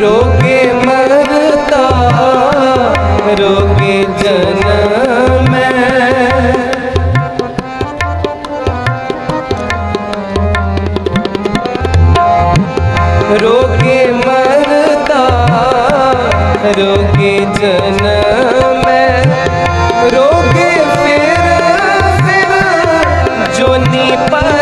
रोगे मरता रोगे जन्म रोगे मरता रोगे जन्म रोगे फिर फिर जोनी पर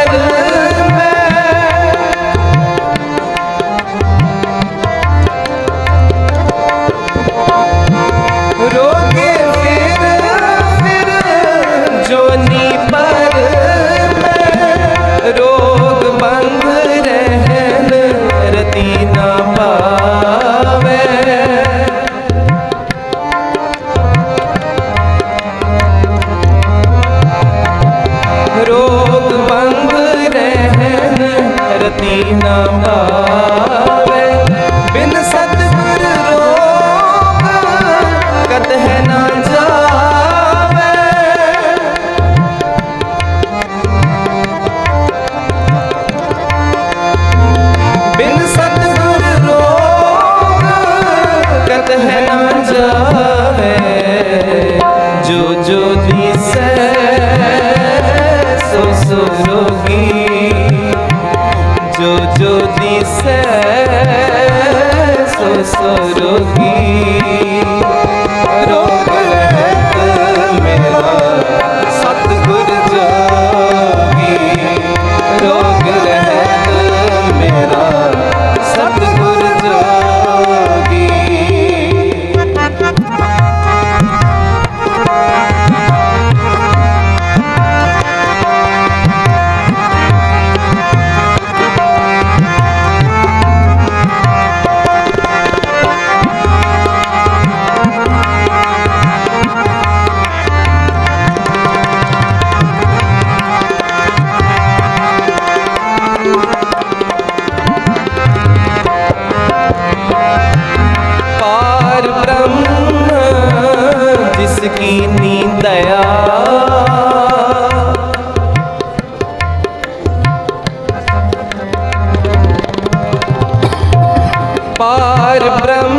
ਪਾਰ ਬ੍ਰਹਮ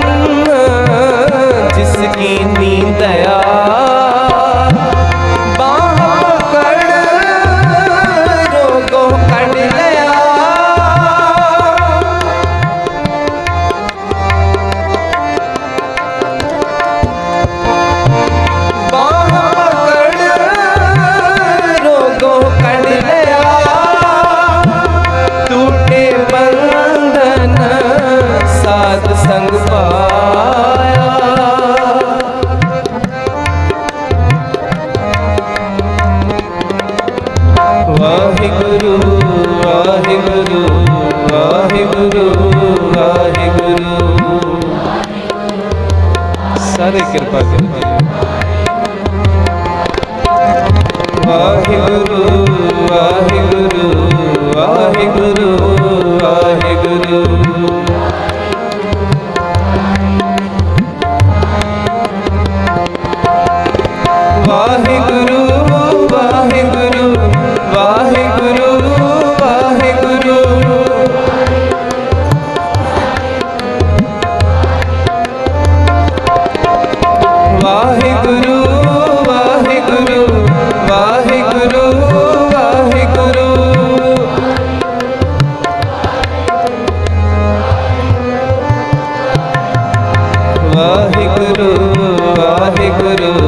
ਜਿਸ ਕੀ ਨੀਂਦ ਵਾਹਿਗੁਰੂ ਵਾਹਿਗੁਰੂ ਵਾਹਿਗੁਰੂ ਵਾਹਿਗੁਰੂ। ਸਾਰੇ ਕਿਰਪਾ ਕਰੋ ਵਾਹਿਗੁਰੂ ਵਾਹਿਗੁਰੂ ਵਾਹਿਗੁਰੂ।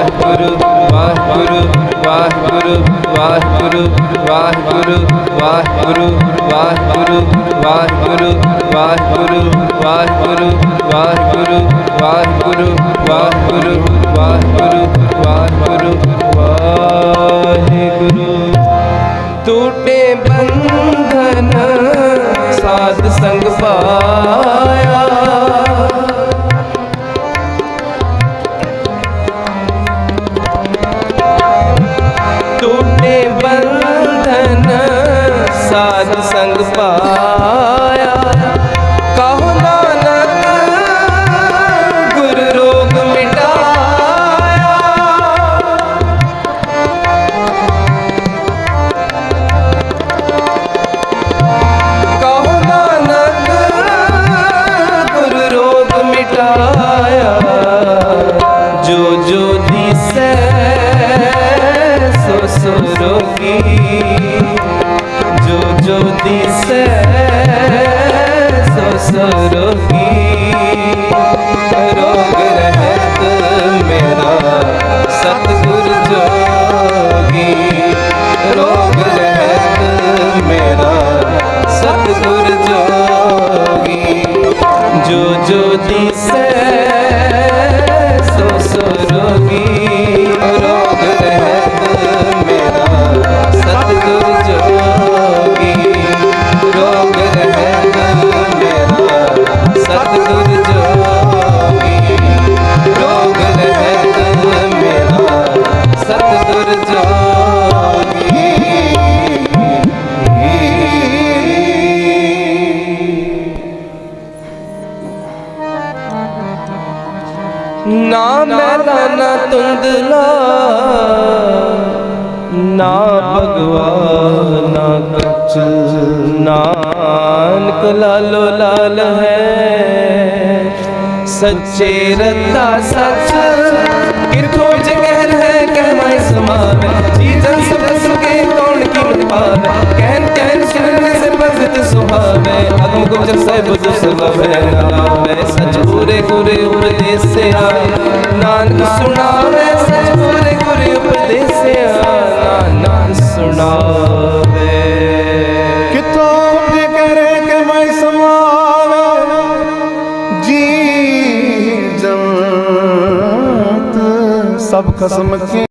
ਵਾਹਿਗੁਰੂ ਵਾਹਿਗੁਰੂ ਵਾਹਿਗੁਰੂ ਵਾਹਿਗੁਰੂ ਵਾਹਿਗੁਰੂ ਵਾਹਿਗੁਰੂ ਵਾਹਿਗੁਰੂ ਵਾਹਿਗੁਰੂ ਵਾਹਿਗੁਰੂ ਵਾਹਿਗੁਰੂ ਵਾਹਿਗੁਰੂ ਵਾਹਿਗੁਰੂ ਵਾਹਿਗੁਰੂ ਵਾਹਿਗੁਰੂ ਵਾਹਿਗੁਰੂ ਵਾਹਿਗੁਰੂ ਟੂਟੇ ਬੰਧਨ ਸਾਧ ਸੰਗ ਪਾਇਆ ਪਾਇਆ। ਕਹੋ ਨਾਨਕ, ਗੁਰ ਰੋਗ ਮਿਟਾਇਆ। ਕਹੋ ਨਾਨਕ, ਗੁਰ ਰੋਗ ਮਿਟਾਇਆ। ਜੋ ਜੋ ਦਿਸੈ, ਸੋ ਸੋ ਰੋਗੀ। जो ज्योति से सो सरोगी रोग रहत मेरा सतगुर जोगी ਨਾ ਮੈਲਾ ਨਾ ਤੁੰਦਲਾ, ਨਾ ਭਗਵਾ ਨਾ ਕੱਚ, ਨਾਨਕ ਲਾਲੋ ਲਾਲ ਹੈ। ਸੱਚੇ ਰੱਤਾ ਸੱਚ ਕਿਥੋਂ ਗੁਰ ਉਪਦੇਸਿਆ ਨਾਨਕ ਸੁਣਾਵੇ ਸਤਿਗੁਰ ਗੁਰ ਉਪਦੇਸਿਆ ਨਾਨਕ ਸੁਣਾਵੇ। ਕਿਤਾਬ ਦੇ ਕਰੇ ਕਿ ਮੈਂ ਸਮਾਵੇ? ਜੀ ਜੰਤ ਸਭ ਕਸਮ ਕੇ